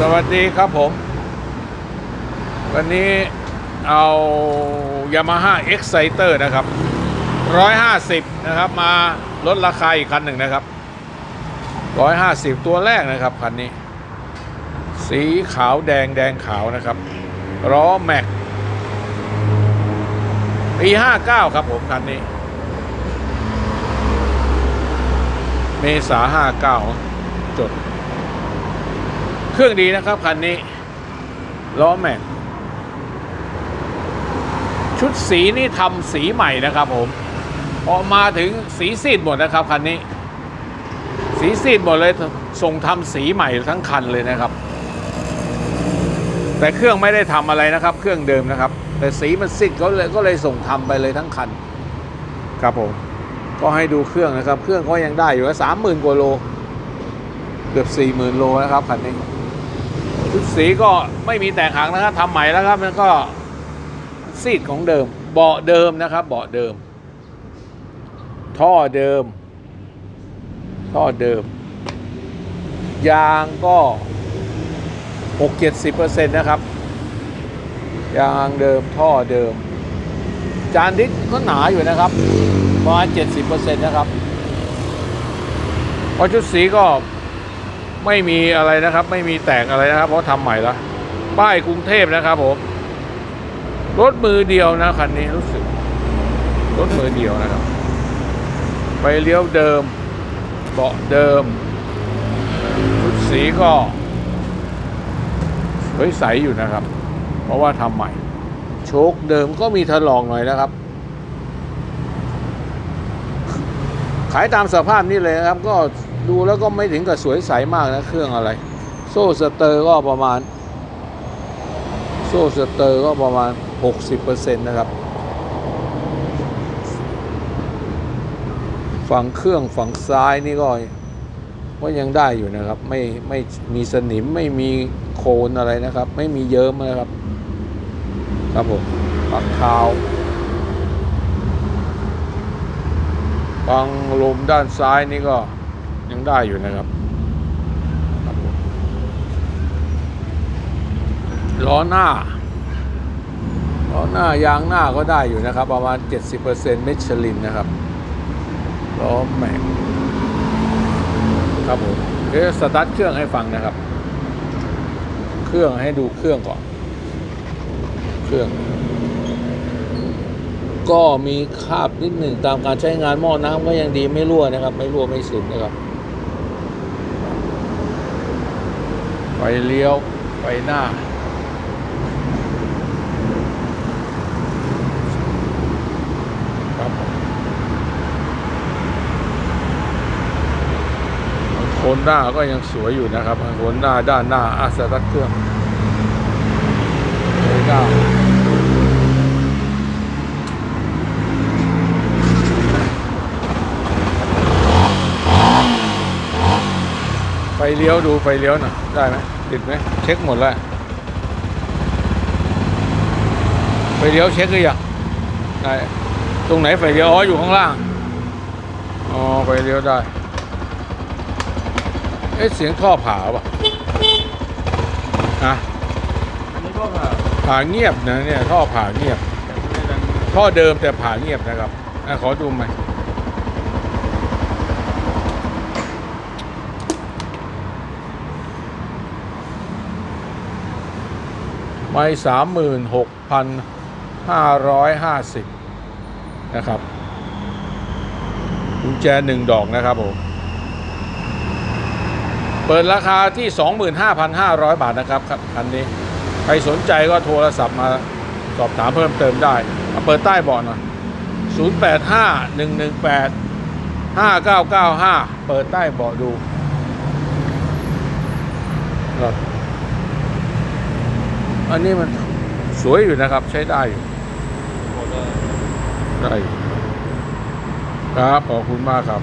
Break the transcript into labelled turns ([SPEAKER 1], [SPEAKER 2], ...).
[SPEAKER 1] สวัสดีครับผม วันนี้เอา Yamaha Exciter นะครับ 150 นะครับ มาลดราคาอีกคันหนึ่งนะครับ 150 ตัวแรกนะครับคันนี้ สีขาวแดงแดงขาวนะครับล้อแม็กปี59 ครับผมคันนี้ เมษา 59 จด เครื่องดีนะครับคันนี้ ล้อแม็ก ชุดสีนี่ทำสีใหม่นะครับผมพอมาถึงสีซีดหมดนะครับคันนี้ สีซีดหมดเลยส่งทำสีใหม่ทั้งคันเลยนะครับ แต่เครื่องไม่ได้ทำอะไรนะครับ เครื่องเดิมนะครับ แต่สีมันซีดก็เลยก็เลยส่งทำไปเลยทั้งคัน ครับผมก็ให้ดูเครื่องนะครับ เครื่องก็ยังได้อยู่สามหมื่นกว่าโล เกือบสี่หมื่นโลนะครับคันนี้ ชุดสีก็ไม่มีแตกหักนะครับทำใหม่แล้วครับมันก็ซีดของเดิม เบาะเดิมนะครับ เบาะเดิม ท่อเดิม ท่อเดิม ยางก็หกเจ็ดสิบเปอร์เซ็นต์นะครับ ยางเดิมท่อเดิม จานดิสก็หนาอยู่นะครับประมาณเจ็ดสิบเปอร์เซ็นต์นะครับพราะชุดสีก็ ไม่มีอะไรนะครับ ไม่มีแตกอะไรนะครับ เพราะทำใหม่แล้วป้ายกรุงเทพนะครับผมรถมือเดียวนะคันนี้รู้สึกรถมือเดียวนะครับไฟเลี้ยวเดิมเบาะเดิมชุดสีก็เฮ้ยใสอยู่นะครับ เพราะว่าทำใหม่ โชคเดิมก็มีถลอกหน่อยนะครับ ขายตามสภาพนี้เลยนะครับก็ ดูแล้วก็ไม่ถึงกับสวยใสมากนะเครื่องอะไร โซ่สเตอร์ก็ประมาณ โซ่สเตอร์ก็ประมาณ 60%นะครับ ฝั่งเครื่องฝั่งซ้ายนี่ก็ก็ยังได้อยู่นะครับ ไม่ไม่มีสนิมไม่มีโคลนอะไรนะครับ ไม่มีเยิ้มนะครับ ครับผมปักเท้าฟังลมด้านซ้ายนี่ก็ ยังได้อยู่นะครับ ล้อหน้า ล้อหน้ายางหน้าก็ได้อยู่นะครับ ประมาณ 70%มิชลินนะครับ ล้อแม็กครับผมเดี๋ยวสตาร์ทเครื่องให้ฟังนะครับ เครื่องให้ดูเครื่องก่อน เครื่องก็มีคราบนิดหนึ่งตามการใช้งานหม้อน้ำก็ยังดีไม่รั่วนะครับ ไม่รั่วไม่ซึมนะครับ ฟเลี้ยวไฟหน้า ครับโคนหน้าก็ยังสวยอยู่นะครับโคนหน้าด้านหน้าอาสตัดเครื่องโคนหน้า เลี้ยวดูไฟเลี้ยวหน่อยได้ไหมติดไหมเช็คหมดแล้วไฟเลี้ยวเช็คหรือยังได้ตรงไหนไฟเลี้ยวอ๋ออยู่ข้างล่าง อ๋อไฟเลี้ยวได้ เอ๊ะเสียงท่อผ่าป่ะฮะ
[SPEAKER 2] อันนี้ก็แบบ
[SPEAKER 1] ผ่าเงียบนะเนี่ยท่อผ่าเงียบ
[SPEAKER 2] ไม่ดัง
[SPEAKER 1] ท่อเดิมแต่ผ่าเงียบนะครับอะขอดูไหม ไม่สามหมื่นหกพันห้าร้อยห้าสิบนะครับกุญแจหนึ่งดอกนะครับผม เปิดราคาที่ 25,500 บาทนะครับครับคันนี้ ใครสนใจก็โทรศัพท์มาสอบถามเพิ่มเติมได้เปิดใต้เบาะหน่อย085 118 5995 เปิดใต้เบาะดูครับ อันนี้มันสวยอยู่นะครับ ใช้ได้อยู่
[SPEAKER 2] หมดเลย
[SPEAKER 1] ได้อยู่ครับขอบคุณมากครับ